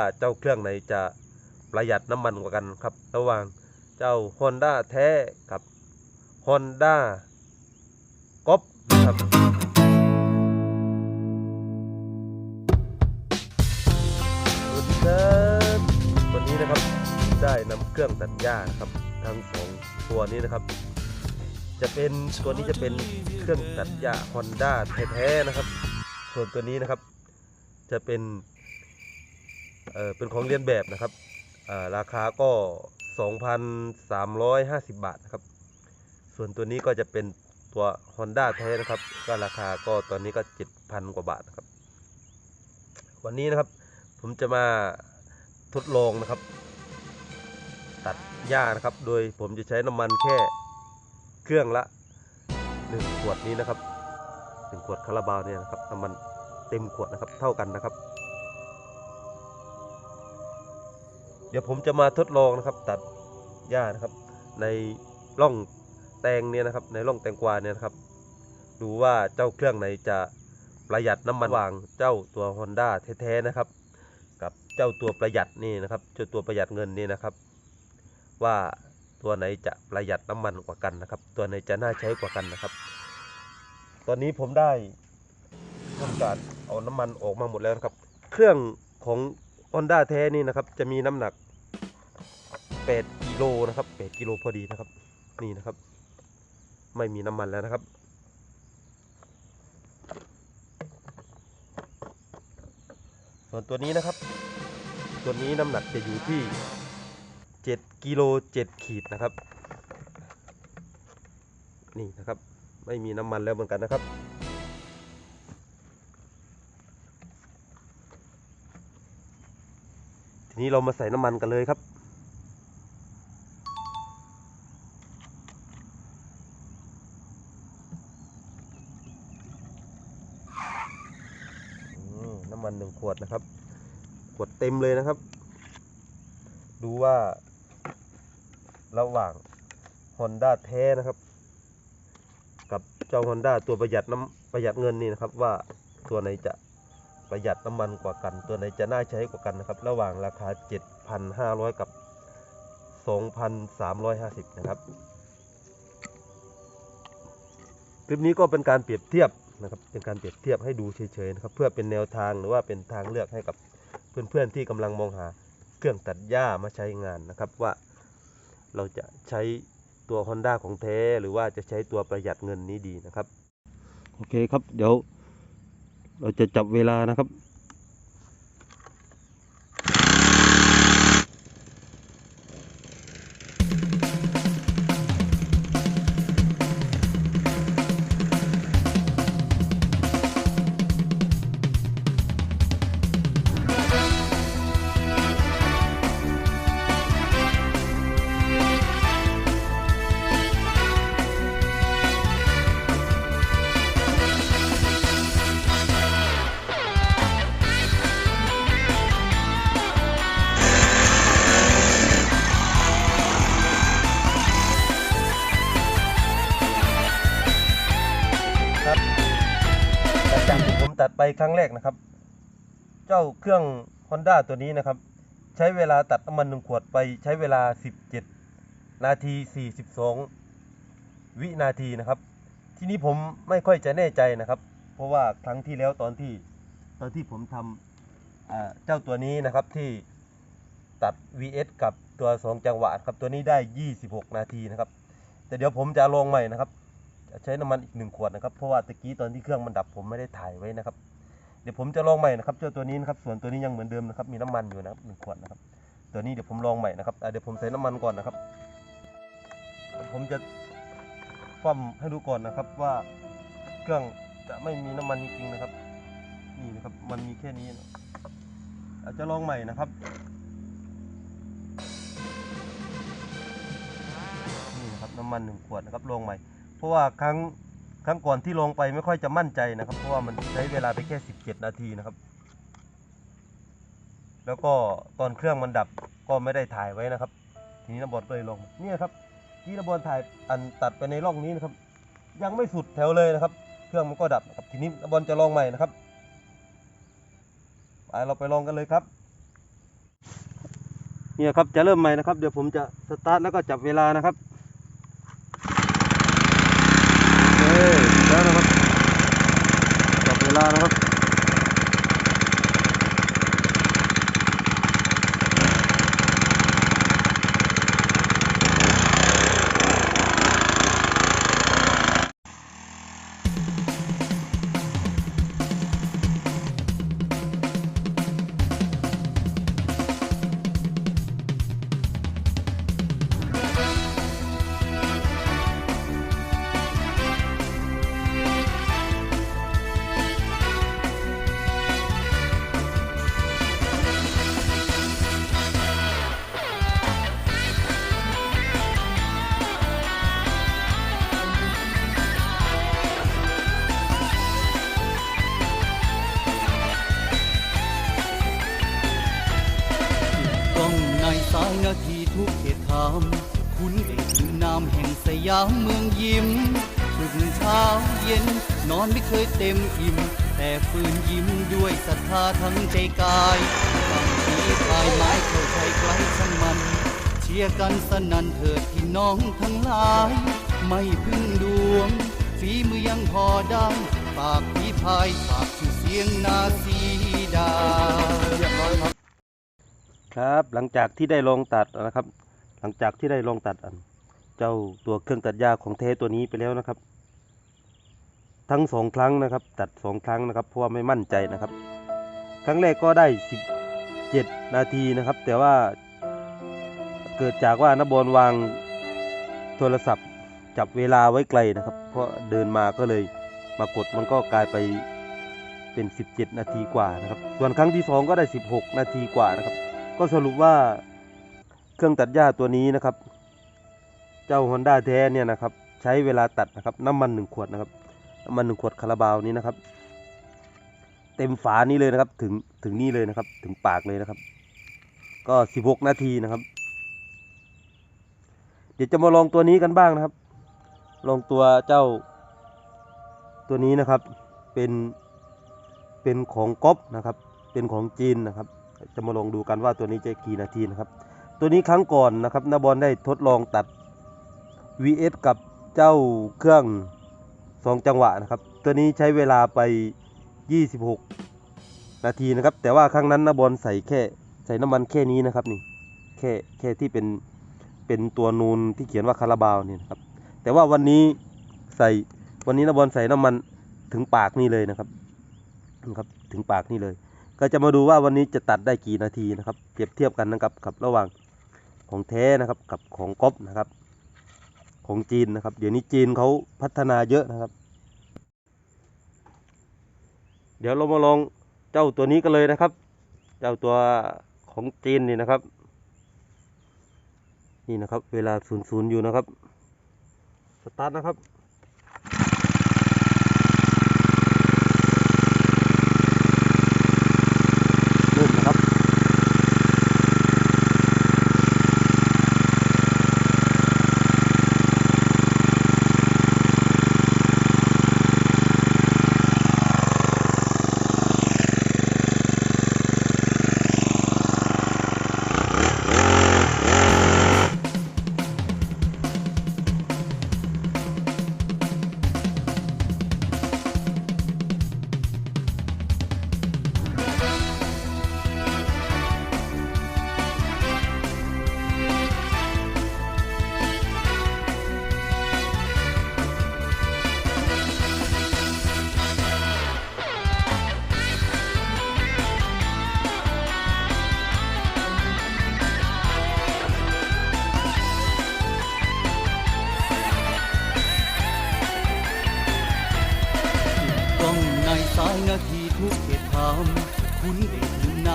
ว่าเจ้าเครื่องไหนจะประหยัดน้ำมันกว่ากันครับ ระหว่างเจ้า Honda แท้กับ Honda ก๊อปนะครับสวัสดีครับวันนี้นะครับได้นำเครื่องตัดหญ้านะครับ ทั้งสองตัวนี้นะครับ จะเป็นตัวนี้จะเป็นเครื่องตัดหญ้า Honda แท้ๆนะครับ ส่วนตัวนี้นะครับ จะเป็น เออเป็นของเรียนแบบนะครับราคาก็ 2,350 บาทนะครับ ส่วนตัวนี้ก็จะเป็นตัว Honda แท้นะครับ ก็ราคาก็ตอนนี้ก็ 7,000 กว่าบาทนะครับ วันนี้นะครับผมจะมาทดลองนะครับ ตัดหญ้านะครับ โดยผมจะใช้น้ำมันแค่เครื่องละ 1 ขวดนี้นะครับ 1 ขวดคาราบาวเนี่ยนะครับน้ำมันเต็มขวดนะครับ เท่ากันนะครับ ดี๋ยวผมจะมาทดลองนะครับ ตัดหญ้านะครับ ในร่องแตงเนี่ยนะครับ ในร่องแตงกวาเนี่ยนะครับดูว่าเจ้าเครื่องไหนจะประหยัดน้ำมันว่างเจ้าตัว Honda แท้ๆนะครับ กับเจ้าตัวประหยัดนี่นะครับเจ้าตัวประหยัดเงินนี่นะครับ ว่าตัวไหนจะประหยัดน้ำมันกว่ากันนะครับ ตัวไหนจะน่าใช้กว่ากันนะครับ ตอนนี้ผมได้ทำการเอาน้ำมันออกมาหมดแล้วนะครับ เครื่องของ Honda แท้นี่นะครับ จะมีน้ำหนัก 8กิโลนะครับ8กิโลพอดีนะครับ นี่นะครับ ไม่มีน้ำมันแล้วนะครับ ส่วนตัวนี้นะครับ ตัวนี้น้ำหนักจะอยู่ที่ 7กิโล7ขีดนะครับ นี่นะครับ ไม่มีน้ำมันแล้วเหมือนกันนะครับทีนี้เรามาใส่น้ำมันกันเลยครับ อืมน้ำมันหนึ่งข วดนะครับ ขวดเต็มเลยนะครับ ดูว่า ระหว่าง Honda แท้นะครับ กับเจ้า Honda ตัวประหยัดน้ำประหยัดเงินนี่นะครับ ว่าตัวไหนจะประหยัดน้ำมันกว่ากัน ตัวไหนจะน่าใช้กว่ากันนะครับ ระหว่างราคา 7,500 กับ 2,350 นะครับคลิปนี้ก็เป็นการเปรียบเทียบ นะครับเป็นการเปรียบเทียบให้ดูเฉยๆนะครับเพื่อเป็นแนวทางหรือว่าเป็นทางเลือกให้กับเพื่อนๆที่กำลังมองหาเครื่องตัดหญ้ามาใช้งานนะครับว่าเราจะใช้ตัว Honda ของแท้หรือว่าจะใช้ตัวประหยัดเงินนี้ดีนะครับ โอเคครับ เดี๋ยวเราจะจับเวลานะครับ ครับหลังจากที่ผมตัดไปครั้งแรกนะครับ เจ้าเครื่อง Honda ตัวนี้นะครับ ใช้เวลาตัดน้ำมันหนึ่งขวดไปใช้เวลา 17 นาที 42 วินาทีนะครับ ทีนี้ผมไม่ค่อยจะแน่ใจนะครับ เพราะว่าครั้งที่แล้วตอนที่ตอนที่ผมทำเจ้าตัวนี้นะครับที่ตัด VS กับตัว 2 จังหวะครับตัวนี้ได้ 26 นาทีนะครับ แต่เดี๋ยวผมจะลองใหม่นะครับ ใช้น้ำมันอีกหนึ่งขวดนะครับเพราะว่าตะกี้ตอนที่เครื่องมันดับผมไม่ได้ถ่ายไว้นะครับ เดี๋ยวผมจะลองใหม่นะครับเจ้าตัวนี้นะครับส่วนตัวนี้ยังเหมือนเดิมนะครับมีน้ำมันอยู่นะครับหนึ่งขวดนะครับตัวนี้เดี๋ยวผมลองใหม่นะครับเดี๋ยวผมใส่น้ำมันก่อนนะครับ ผมจะคว่ำให้ดูก่อนนะครับว่าเครื่องจะไม่มีน้ำมันจริงๆนะครับ นี่นะครับมันมีแค่นี้นะอาจจะลองใหม่นะครับนี่นะครับน้ำมันหนึ่งขวดนะครับลองใหม่ ราะว่าครั้งครั้งก่อนที่ลงไปไม่ค่อยจะมั่นใจนะครับ เพราะว่ามันใช้เวลาไปแค่ 17 นาทีนะครับ แล้วก็ตอนเครื่องมันดับก็ไม่ได้ถ่ายไว้นะครับ ทีนี้นบอลก็เลยลงเนี่ยครับ ที่นบอลถ่ายอันตัดไปในร่องนี้นะครับ ยังไม่สุดแถวเลยนะครับ เครื่องมันก็ดับครับทีนี้นบอลจะลองใหม่นะครับไปเราไปลองกันเลยครับเนี่ยครับจะเริ่มใหม่นะครับ เดี๋ยวผมจะสตาร์ทแล้วก็จับเวลานะครับ สายนาทีทุกเหตุการณ์คุณได้ถึงนามแห่งสยามเมืองยิ้มถึงเช้าเย็นนอนไม่เคยเต็มอิ่ม แต่ฝืนยิ้มด้วยศรัทธาทั้งใจกายบางทีปลายไม้เข้าใจไกลช่างมัน เชียร์กันสนันเถิดพี่น้องทั้งหลาย ไม่พึ่งดวง ฝีมือยังพอได้ฝากพี่พายฝากชื่อเสียงนาสีดา ครับหลังจากที่ได้ลองตัดนะครับ หลังจากที่ได้ลองตัดอัน เจ้าตัวเครื่องตัดหญ้าของเทตัวนี้ไปแล้วนะครับ ทั้งสองครั้งนะครับ ตัดสองครั้งนะครับเพราะว่าไม่มั่นใจนะครับ ครั้งแรกก็ได้สิบเจ็ดนาทีนะครับ แต่ว่าเกิดจากว่านบอลวางโทรศัพท์จับเวลาไว้ไกลนะครับ เพราะเดินมาก็เลยมากดมันก็กลายไปเป็น 17 นาทีกว่านะครับ ส่วนครั้งที่ 2 ก็ได้ 16 นาทีกว่านะครับ ก็สรุปว่าเครื่องตัดหญ้าตัวนี้นะครับ เจ้า Honda แท้เนี่ยนะครับ ใช้เวลาตัดนะครับน้ำมัน1ขวดนะครับน้ำมัน1ขวดคาราบาวนี้นะครับ เต็มฝานี้เลยนะครับ ถึงถึงนี่เลยนะครับ ถึงปากเลยนะครับ ก็16นาทีนะครับ เดี๋ยวจะมาลองตัวนี้กันบ้างนะครับ ลองตัวเจ้าตัวนี้นะครับเป็นเป็นของก๊อปนะครับ เป็นของจีนนะครับ จะมาลองดูกันว่าตัวนี้จะกี่นาทีนะครับ ตัวนี้ครั้งก่อนนะครับนาบอลได้ทดลองตัด VS กับเจ้าเครื่อง 2 จังหวะนะครับ ตัวนี้ใช้เวลาไป 26 นาทีนะครับ แต่ว่าครั้งนั้นนาบอลใส่แค่ใส่น้ำมันแค่นี้นะครับนี่แค่แค่ที่เป็นเป็นตัวนูนที่เขียนว่าคาราบาวเนี่ยนะครับ แต่ว่าวันนี้ใส่วันนี้นาบอลใส่น้ำมันถึงปากนี่เลยนะครับนะครับ ถึงปากนี่เลย ก็จะมาดูว่าวันนี้จะตัดได้กี่นาทีนะครับ เปรียบเทียบกันนะครับกับระหว่างของแท้นะครับกับของก๊อปนะครับ ของจีนนะครับ เดี๋ยวนี้จีนเขาพัฒนาเยอะนะครับ เดี๋ยวเรามาลองเจ้าตัวนี้กันเลยนะครับ เจ้าตัวของจีนนี่นะครับ นี่นะครับ เวลาศูนย์ศูนย์อยู่นะครับ สตาร์ทนะครับ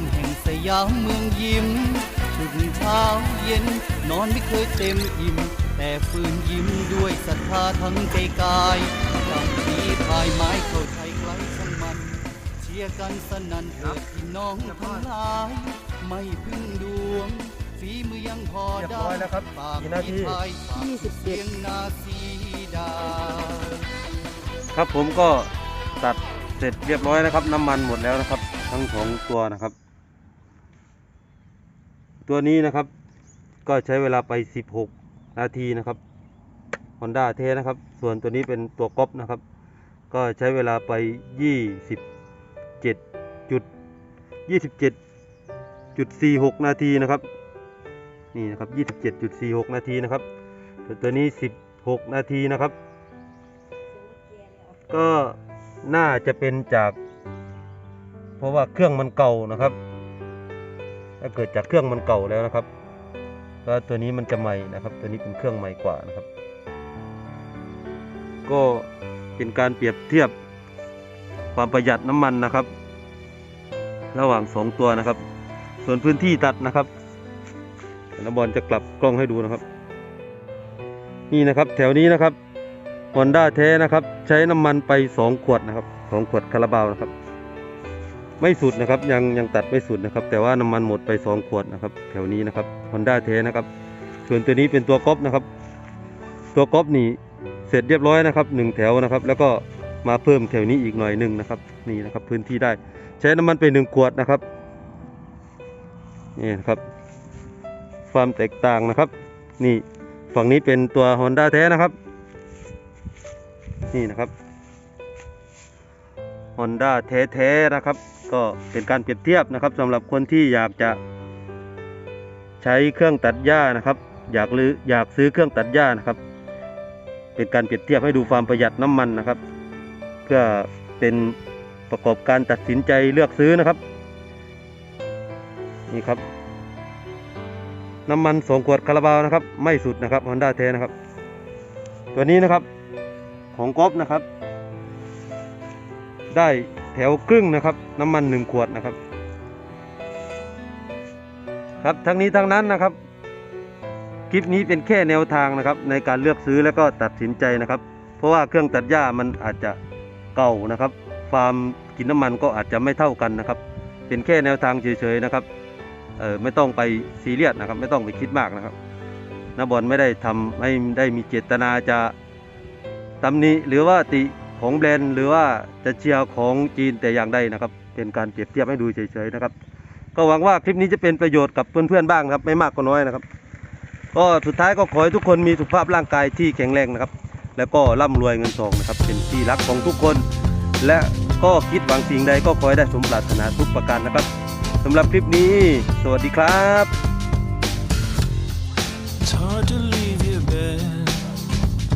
ามแห่งสยามเมืองยิ้มถึงเช้าเย็นนอนไม่เคยเต็มอิ่ม แต่ฝืนยิ้มด้วยศรัทธาทั้งใจกายบางทีพายไม้เข้าใจไกลช่างมัน เชียร์กันสนั่นเถิดพี่น้องทั้งหลาย ไม่พึ่งดวงฝีมือยังพอเรียบได้ร้อยแล้วครับฝากกี่นาทีพี่พายฝากเสียงนาสีดาครับผมก็ตัดเสร็จเรียบร้อยนะครับ น้ำมันหมดแล้วนะครับ ทั้งสองตัวนะครับ ตัวนี้นะครับ ก็ใช้เวลาไป 16 นาทีนะครับ Honda เทนะครับ ส่วนตัวนี้เป็นตัวก๊อปนะครับ ก็ใช้เวลาไป 27จุด27จุด46 นาทีนะครับ นี่นะครับ 27.46 นาทีนะครับ ตัวนี้ 16 นาทีนะครับ ก็น่าจะเป็นจาก เพราะว่าเครื่องมันเก่านะครับ ถ้าเกิดจากเครื่องมันเก่าแล้วนะครับก็ตัวนี้มันจะใหม่นะครับ ตัวนี้เป็นเครื่องใหม่กว่านะครับ ก็เป็นการเปรียบเทียบความประหยัดน้ำมันนะครับ ระหว่างสองตัวนะครับ ส่วนพื้นที่ตัดนะครับนบอลจะกลับกล้องให้ดูนะครับ นี่นะครับแถวนี้นะครับฮอนด้าแท้นะครับ ใช้น้ำมันไปสองขวดนะครับสองขวดคาราบาวนะครับ ไม่สุดนะครับ ยังยังตัดไม่สุดนะครับ แต่ว่าน้ำมันหมดไปสองขวดนะครับ แถวนี้นะครับฮอนด้าแท้นะครับ ส่วนตัวนี้เป็นตัวก๊อปนะครับ ตัวก๊อปนี่เสร็จเรียบร้อยนะครับหนึ่งแถวนะครับ แล้วก็มาเพิ่มแถวนี้อีกหน่อยหนึ่งนะครับ นี่นะครับพื้นที่ได้ ใช้น้ำมันไปหนึ่งขวดนะครับนี่นะครับ ความแตกต่างนะครับ นี่ฝั่งนี้เป็นตัว Honda แท้นะครับ นี่นะครับ Honda แท้ๆนะครับ ก็เป็นการเปรียบเทียบนะครับสำหรับคนที่อยากจะใช้เครื่องตัดหญ้านะครับ อยากลืออยากซื้อเครื่องตัดหญ้านะครับ เป็นการเปรียบเทียบให้ดูความประหยัดน้ำมันนะครับ เพื่อเป็นประกอบการตัดสินใจเลือกซื้อนะครับ นี่ครับ น้ำมันสองขวดคาราบาวนะครับ ไม่สุดนะครับฮอนด้าเทนะครับ ตัวนี้นะครับของก๊อฟนะครับ ได้ วครึ่งนะครับ น้ำมันหนึ่งขวดนะครับ ครับทั้งนี้ทั้งนั้นนะครับ คลิปนี้เป็นแค่แนวทางนะครับ ในการเลือกซื้อแล้วก็ตัดสินใจนะครับ เพราะว่าเครื่องตัดหญ้ามันอาจจะเก่านะครับความกินน้ำมันก็อาจจะไม่เท่ากันนะครับ เป็นแค่แนวทางเฉยๆนะครับเออไม่ต้องไปซีเรียสนะครับ ไม่ต้องไปคิดมากนะครับนบอลไม่ได้ทำไม่ได้มีเจตนาจะตำหนิหรือว่าติ ของแบรนด์หรือว่าจะเชียร์ของจีนแต่อย่างใดนะครับ เป็นการเปรียบเทียบให้ดูเฉยๆนะครับ ก็หวังว่าคลิปนี้จะเป็นประโยชน์กับเพื่อนๆบ้างนะครับ ไม่มากก็น้อยนะครับ ก็สุดท้ายก็ขอให้ทุกคนมีสุขภาพร่างกายที่แข็งแรงนะครับ แล้วก็ร่ำรวยเงินทองนะครับ เป็นที่รักของทุกคน และก็คิดหวังสิ่งใดก็ขอให้ได้สมปรารถนาทุกประการนะครับสำหรับคลิปนี้ สวัสดีครับ